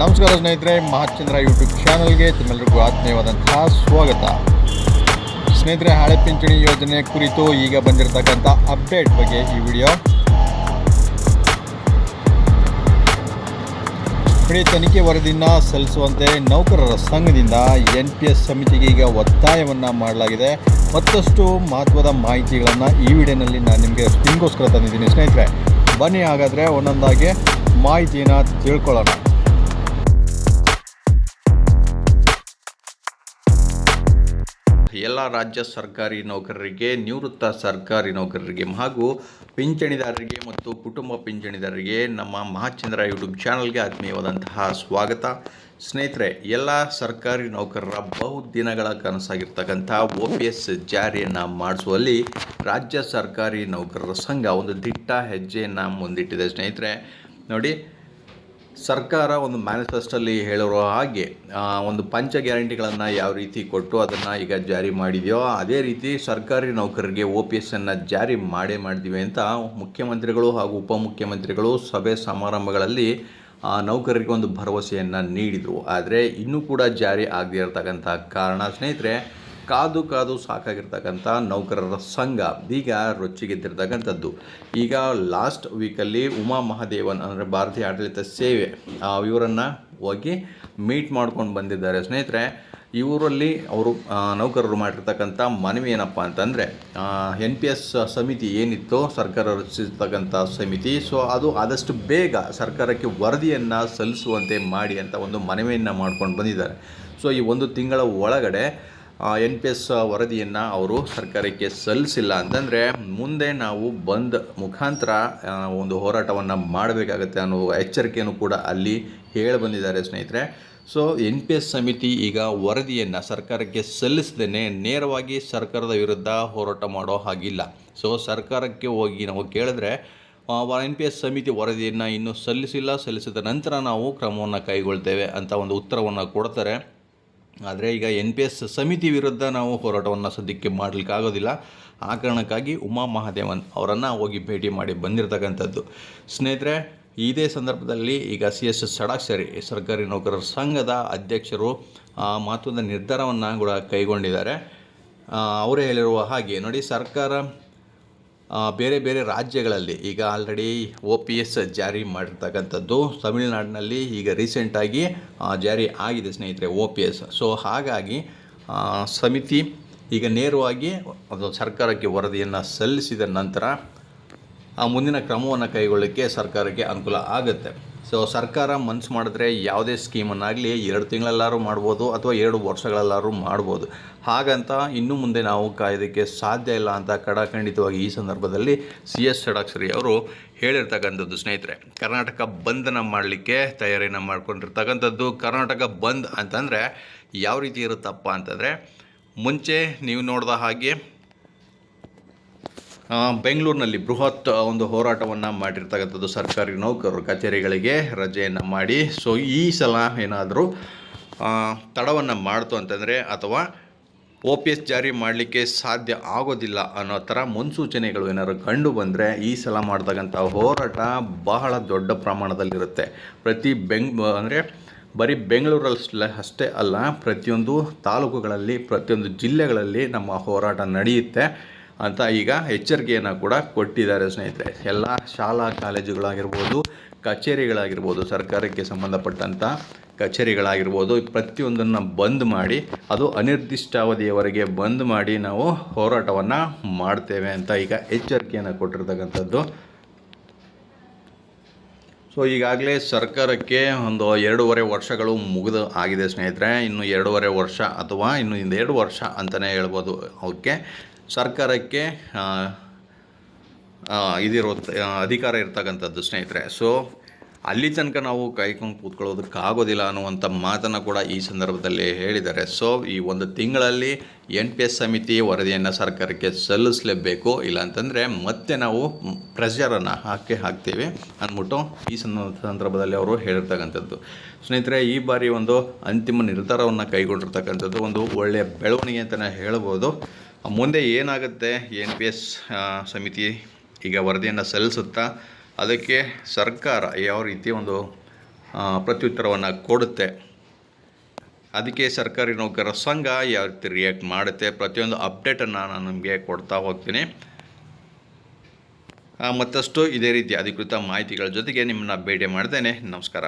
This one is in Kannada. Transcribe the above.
ನಮಸ್ಕಾರ ಸ್ನೇಹಿತರೆ, ಮಹಾಚಂದ್ರ ಯೂಟ್ಯೂಬ್ ಚಾನಲ್ಗೆ ತಮ್ಮೆಲ್ಲರಿಗೂ ಆತ್ಮೀಯವಾದಂತಹ ಸ್ವಾಗತ. ಸ್ನೇಹಿತರೆ, ಹಳೆ ಪಿಂಚಣಿ ಯೋಜನೆ ಕುರಿತು ಈಗ ಬಂದಿರತಕ್ಕಂಥ ಅಪ್ಡೇಟ್ ಬಗ್ಗೆ ಈ ವಿಡಿಯೋ ಬಿಡಿ ತನಿಖೆ ವರದಿಯನ್ನು ಸಲ್ಲಿಸುವಂತೆ ನೌಕರರ ಸಂಘದಿಂದ ಎನ್ ಪಿ ಎಸ್ ಸಮಿತಿಗೆ ಈಗ ಒತ್ತಾಯವನ್ನು ಮಾಡಲಾಗಿದೆ. ಮತ್ತಷ್ಟು ಮಹತ್ವದ ಮಾಹಿತಿಗಳನ್ನು ಈ ವಿಡಿಯೋನಲ್ಲಿ ನಾನು ನಿಮಗೆ ನಿಮಗೋಸ್ಕರ ತಂದಿದ್ದೀನಿ. ಸ್ನೇಹಿತರೆ, ಬನ್ನಿ ಹಾಗಾದರೆ ಒಂದೊಂದಾಗಿ ಮಾಹಿತಿಯನ್ನು ತಿಳ್ಕೊಳ್ಳೋಣ. ಎಲ್ಲ ರಾಜ್ಯ ಸರ್ಕಾರಿ ನೌಕರರಿಗೆ, ನಿವೃತ್ತ ಸರ್ಕಾರಿ ನೌಕರರಿಗೆ ಹಾಗೂ ಪಿಂಚಣಿದಾರರಿಗೆ ಮತ್ತು ಕುಟುಂಬ ಪಿಂಚಣಿದಾರರಿಗೆ ನಮ್ಮ ಮಹಾಚಂದ್ರ ಯೂಟ್ಯೂಬ್ ಚಾನಲ್ಗೆ ಆತ್ಮೀಯವಾದಂತಹ ಸ್ವಾಗತ. ಸ್ನೇಹಿತರೆ, ಎಲ್ಲ ಸರ್ಕಾರಿ ನೌಕರರ ಬಹುದಿನಗಳ ಕನಸಾಗಿರ್ತಕ್ಕಂಥ ಒ ಪಿ ಎಸ್ ಜಾರಿಯನ್ನು ಮಾಡಿಸುವಲ್ಲಿ ರಾಜ್ಯ ಸರ್ಕಾರಿ ನೌಕರರ ಸಂಘ ಒಂದು ದಿಟ್ಟ ಹೆಜ್ಜೆಯನ್ನು ಮುಂದಿಟ್ಟಿದೆ. ಸ್ನೇಹಿತರೆ, ನೋಡಿ ಸರ್ಕಾರ ಒಂದು ಮ್ಯಾನಿಫೆಸ್ಟಲ್ಲಿ ಹೇಳಿರೋ ಹಾಗೆ ಒಂದು ಪಂಚ ಗ್ಯಾರಂಟಿಗಳನ್ನು ಯಾವ ರೀತಿ ಕೊಟ್ಟು ಅದನ್ನು ಈಗ ಜಾರಿ ಮಾಡಿದೆಯೋ, ಅದೇ ರೀತಿ ಸರ್ಕಾರಿ ನೌಕರರಿಗೆ ಒ ಪಿ ಎಸ್ಸನ್ನು ಜಾರಿ ಮಾಡೇ ಮಾಡಿದ್ದೀವಿ ಅಂತ ಮುಖ್ಯಮಂತ್ರಿಗಳು ಹಾಗೂ ಉಪಮುಖ್ಯಮಂತ್ರಿಗಳು ಸಭೆ ಸಮಾರಂಭಗಳಲ್ಲಿ ನೌಕರರಿಗೆ ಒಂದು ಭರವಸೆಯನ್ನು ನೀಡಿದರು. ಆದರೆ ಇನ್ನೂ ಕೂಡ ಜಾರಿ ಆಗದೇ ಇರತಕ್ಕಂಥ ಕಾರಣ, ಸ್ನೇಹಿತರೆ ಕಾದು ಕಾದು ಸಾಕಾಗಿರ್ತಕ್ಕಂಥ ನೌಕರರ ಸಂಘ ಈಗ ರೊಚ್ಚಿಗೆದ್ದಿರ್ತಕ್ಕಂಥದ್ದು. ಈಗ ಲಾಸ್ಟ್ ವೀಕಲ್ಲಿ ಉಮಾ ಮಹಾದೇವನ್ ಅಂದರೆ ಭಾರತೀಯ ಆಡಳಿತ ಸೇವೆ ಇವರನ್ನು ಹೋಗಿ ಮೀಟ್ ಮಾಡ್ಕೊಂಡು ಬಂದಿದ್ದಾರೆ. ಸ್ನೇಹಿತರೆ, ಇವರಲ್ಲಿ ಅವರು ನೌಕರರು ಮಾಡಿರ್ತಕ್ಕಂಥ ಮನವಿ ಏನಪ್ಪ ಅಂತಂದರೆ ಎನ್ ಪಿ ಎಸ್ ಸಮಿತಿ ಏನಿತ್ತು ಸರ್ಕಾರ ರಚಿಸಿರ್ತಕ್ಕಂಥ ಸಮಿತಿ ಸೊ ಅದು ಆದಷ್ಟು ಬೇಗ ಸರ್ಕಾರಕ್ಕೆ ವರದಿಯನ್ನು ಸಲ್ಲಿಸುವಂತೆ ಮಾಡಿ ಅಂತ ಒಂದು ಮನವಿಯನ್ನು ಮಾಡ್ಕೊಂಡು ಬಂದಿದ್ದಾರೆ. ಸೊ ಈ ಒಂದು ತಿಂಗಳ ಒಳಗಡೆ ಎನ್ ಪಿ ಎಸ್ ವರದಿಯನ್ನು ಅವರು ಸರ್ಕಾರಕ್ಕೆ ಸಲ್ಲಿಸಿಲ್ಲ ಅಂತಂದರೆ ಮುಂದೆ ನಾವು ಬಂದ್ ಮುಖಾಂತರ ಒಂದು ಹೋರಾಟವನ್ನು ಮಾಡಬೇಕಾಗತ್ತೆ ಅನ್ನೋ ಎಚ್ಚರಿಕೆಯನ್ನು ಕೂಡ ಅಲ್ಲಿ ಹೇಳಿ ಬಂದಿದ್ದಾರೆ ಸ್ನೇಹಿತರೆ. ಸೊ ಎನ್ ಪಿ ಎಸ್ ಸಮಿತಿ ಈಗ ವರದಿಯನ್ನು ಸರ್ಕಾರಕ್ಕೆ ಸಲ್ಲಿಸದೇ ನೇರವಾಗಿ ಸರ್ಕಾರದ ವಿರುದ್ಧ ಹೋರಾಟ ಮಾಡೋ ಹಾಗಿಲ್ಲ. ಸೊ ಸರ್ಕಾರಕ್ಕೆ ಹೋಗಿ ನಾವು ಕೇಳಿದ್ರೆ ಎನ್ ಪಿ ಎಸ್ ಸಮಿತಿ ವರದಿಯನ್ನು ಇನ್ನೂ ಸಲ್ಲಿಸಿಲ್ಲ, ಸಲ್ಲಿಸಿದ ನಂತರ ನಾವು ಕ್ರಮವನ್ನು ಕೈಗೊಳ್ತೇವೆ ಅಂತ ಒಂದು ಉತ್ತರವನ್ನು ಕೊಡ್ತಾರೆ. ಆದರೆ ಈಗ ಎನ್ ಪಿ ಎಸ್ ಸಮಿತಿ ವಿರುದ್ಧ ನಾವು ಹೋರಾಟವನ್ನು ಸದ್ಯಕ್ಕೆ ಮಾಡಲಿಕ್ಕೆ ಆಗೋದಿಲ್ಲ ಆ ಕಾರಣಕ್ಕಾಗಿ ಉಮಾ ಮಹಾದೇವನ್ ಅವರನ್ನು ಹೋಗಿ ಭೇಟಿ ಮಾಡಿ ಬಂದಿರತಕ್ಕಂಥದ್ದು. ಸ್ನೇಹಿತರೆ ಇದೇ ಸಂದರ್ಭದಲ್ಲಿ ಈಗ ಸಿ ಎಸ್ ಸಡಾಕ್ಷರಿ ಸರ್ಕಾರಿ ನೌಕರರ ಸಂಘದ ಅಧ್ಯಕ್ಷರು ಆ, ಮಹತ್ವದ ನಿರ್ಧಾರವನ್ನು ಕೂಡ ಕೈಗೊಂಡಿದ್ದಾರೆ. ಅವರೇ ಹೇಳಿರುವ ಹಾಗೆ ನೋಡಿ ಸರ್ಕಾರ ಬೇರೆ ಬೇರೆ ರಾಜ್ಯಗಳಲ್ಲಿ ಈಗ ಆಲ್ರೆಡಿ ಒ ಪಿ ಎಸ್ ಜಾರಿ ಮಾಡಿರ್ತಕ್ಕಂಥದ್ದು. ತಮಿಳುನಾಡಿನಲ್ಲಿ ಈಗ ರೀಸೆಂಟಾಗಿ ಜಾರಿ ಆಗಿದೆ ಸ್ನೇಹಿತರೆ ಒ ಪಿ ಎಸ್ ಸೊ ಹಾಗಾಗಿ ಸಮಿತಿ ಈಗ ನೇರವಾಗಿ ಅದು ಸರ್ಕಾರಕ್ಕೆ ವರದಿಯನ್ನು ಸಲ್ಲಿಸಿದ ನಂತರ ಮುಂದಿನ ಕ್ರಮವನ್ನು ಕೈಗೊಳ್ಳೋಕ್ಕೆ ಸರ್ಕಾರಕ್ಕೆ ಅನುಕೂಲ ಆಗುತ್ತೆ. ಸೊ ಸರ್ಕಾರ ಮನ್ಸು ಮಾಡಿದ್ರೆ ಯಾವುದೇ ಸ್ಕೀಮನ್ನಾಗಲಿ ಎರಡು ತಿಂಗಳಲ್ಲಾರು ಮಾಡ್ಬೋದು ಅಥವಾ ಎರಡು ವರ್ಷಗಳಲ್ಲಾರು ಮಾಡ್ಬೋದು. ಹಾಗಂತ ಇನ್ನು ಮುಂದೆ ನಾವು ಕಾಯೋದಕ್ಕೆ ಸಾಧ್ಯ ಇಲ್ಲ ಅಂತ ಕಡಾಖಂಡಿತವಾಗಿ ಈ ಸಂದರ್ಭದಲ್ಲಿ ಸಿ ಎಸ್ ಷಡಾಕ್ಷರಿ ಅವರು ಹೇಳಿರ್ತಕ್ಕಂಥದ್ದು ಸ್ನೇಹಿತರೆ. ಕರ್ನಾಟಕ ಬಂದನ್ನು ಮಾಡಲಿಕ್ಕೆ ತಯಾರಿನ ಮಾಡ್ಕೊಂಡಿರ್ತಕ್ಕಂಥದ್ದು ಕರ್ನಾಟಕ ಬಂದ್ ಅಂತಂದರೆ ಯಾವ ರೀತಿ ಇರುತ್ತಪ್ಪ ಅಂತಂದರೆ ಮುಂಚೆ ನೀವು ನೋಡಿದ ಹಾಗೆ ಆ, ಬೆಂಗಳೂರಿನಲ್ಲಿ ಬೃಹತ್ ಒಂದು ಹೋರಾಟವನ್ನು ಮಾಡಿರ್ತಕ್ಕಂಥದ್ದು ಸರ್ಕಾರಿ ನೌಕರರು ಕಚೇರಿಗಳಿಗೆ ರಜೆಯನ್ನು ಮಾಡಿ. ಸೊ ಈ ಸಲ ಏನಾದರೂ ತಡವನ್ನು ಮಾಡ್ತು ಅಂತಂದರೆ, ಅಥವಾ ಒ ಪಿ ಎಸ್ ಜಾರಿ ಮಾಡಲಿಕ್ಕೆ ಸಾಧ್ಯ ಆಗೋದಿಲ್ಲ ಅನ್ನೋ ಥರ ಮುನ್ಸೂಚನೆಗಳು ಏನಾದ್ರು ಕಂಡು ಬಂದರೆ, ಈ ಸಲ ಮಾಡ್ತಕ್ಕಂಥ ಹೋರಾಟ ಬಹಳ ದೊಡ್ಡ ಪ್ರಮಾಣದಲ್ಲಿರುತ್ತೆ. ಪ್ರತಿ ಬೆಂಗ್, ಅಂದರೆ ಬರೀ ಬೆಂಗಳೂರಲ್ಲಿ ಅಷ್ಟೇ ಅಲ್ಲ, ಪ್ರತಿಯೊಂದು ತಾಲೂಕುಗಳಲ್ಲಿ, ಪ್ರತಿಯೊಂದು ಜಿಲ್ಲೆಗಳಲ್ಲಿ ನಮ್ಮ ಹೋರಾಟ ನಡೆಯುತ್ತೆ. ಅಂತ ಈಗ ಎಚ್ಚರಿಕೆಯನ್ನು ಕೂಡ ಕೊಟ್ಟಿದ್ದಾರೆ ಸ್ನೇಹಿತರೆ. ಎಲ್ಲ ಶಾಲಾ ಕಾಲೇಜುಗಳಾಗಿರ್ಬೋದು, ಕಚೇರಿಗಳಾಗಿರ್ಬೋದು, ಸರ್ಕಾರಕ್ಕೆ ಸಂಬಂಧಪಟ್ಟಂಥ ಕಚೇರಿಗಳಾಗಿರ್ಬೋದು, ಪ್ರತಿಯೊಂದನ್ನು ಬಂದ್ ಮಾಡಿ, ಅದು ಅನಿರ್ದಿಷ್ಟಾವಧಿಯವರೆಗೆ ಬಂದ್ ಮಾಡಿ ನಾವು ಹೋರಾಟವನ್ನು ಮಾಡ್ತೇವೆ ಅಂತ ಈಗ ಎಚ್ಚರಿಕೆಯನ್ನು ಕೊಟ್ಟಿರ್ತಕ್ಕಂಥದ್ದು. ಸೊ ಈಗಾಗಲೇ ಸರ್ಕಾರಕ್ಕೆ ಒಂದು ಎರಡೂವರೆ ವರ್ಷಗಳು ಮುಗಿದು ಆಗಿದೆ ಸ್ನೇಹಿತರೆ. ಇನ್ನು ಎರಡೂವರೆ ವರ್ಷ ಅಥವಾ ಇನ್ನು ಎರಡು ವರ್ಷ ಅಂತಲೇ ಹೇಳ್ಬೋದು. ಅವಕ್ಕೆ ಸರ್ಕಾರಕ್ಕೆ ಇದಿರೋ ಅಧಿಕಾರ ಇರ್ತಕ್ಕಂಥದ್ದು ಸ್ನೇಹಿತರೆ. ಸೊ ಅಲ್ಲಿ ತನಕ ನಾವು ಕಾಯ್ಕೊಂಡು ಕೂತ್ಕೊಳ್ಳೋದಕ್ಕಾಗೋದಿಲ್ಲ ಅನ್ನುವಂಥ ಮಾತನ್ನು ಕೂಡ ಈ ಸಂದರ್ಭದಲ್ಲಿ ಹೇಳಿದ್ದಾರೆ. ಸೊ ಈ ಒಂದು ತಿಂಗಳಲ್ಲಿ ಎನ್ ಪಿ ಎಸ್ ಸಮಿತಿ ವರದಿಯನ್ನು ಸರ್ಕಾರಕ್ಕೆ ಸಲ್ಲಿಸಲೇಬೇಕು. ಇಲ್ಲಾಂತಂದರೆ ಮತ್ತೆ ನಾವು ಪ್ರೆಷರನ್ನು ಹಾಕಿ ಹಾಕ್ತೀವಿ ಅಂದ್ಬಿಟ್ಟು ಈ ಸಂದ- ಸಂದರ್ಭದಲ್ಲಿ ಅವರು ಹೇಳಿರ್ತಕ್ಕಂಥದ್ದು. ಸ್ನೇಹಿತರೆ, ಈ ಬಾರಿ ಒಂದು ಅಂತಿಮ ನಿರ್ಧಾರವನ್ನು ಕೈಗೊಂಡಿರ್ತಕ್ಕಂಥದ್ದು ಒಂದು ಒಳ್ಳೆಯ ಬೆಳವಣಿಗೆ ಅಂತಲೇ ಹೇಳ್ಬೋದು. ಮುಂದೆ ಏನಾಗುತ್ತೆ ಎನ್ ಪಿ ಎಸ್ ಸಮಿತಿ ಈಗ ವರದಿಯನ್ನು ಸಲ್ಲಿಸುತ್ತಾ ಅದಕ್ಕೆ ಸರ್ಕಾರ ಯಾವ ರೀತಿ ಒಂದು ಪ್ರತ್ಯುತ್ತರವನ್ನು ಕೊಡುತ್ತೆ, ಅದಕ್ಕೆ ಸರ್ಕಾರಿ ನೌಕರರ ಸಂಘ ಯಾವ ರೀತಿ ರಿಯಾಕ್ಟ್ ಮಾಡುತ್ತೆ, ಪ್ರತಿಯೊಂದು ಅಪ್ಡೇಟನ್ನು ನಾನು ನಿಮಗೆ ಕೊಡ್ತಾ ಹೋಗ್ತೀನಿ. ಮತ್ತಷ್ಟು ಇದೇ ರೀತಿ ಅಧಿಕೃತ ಮಾಹಿತಿಗಳ ಜೊತೆಗೆ ನಿಮ್ಮನ್ನ ಭೇಟಿ ಮಾಡ್ತೇನೆ. ನಮಸ್ಕಾರ.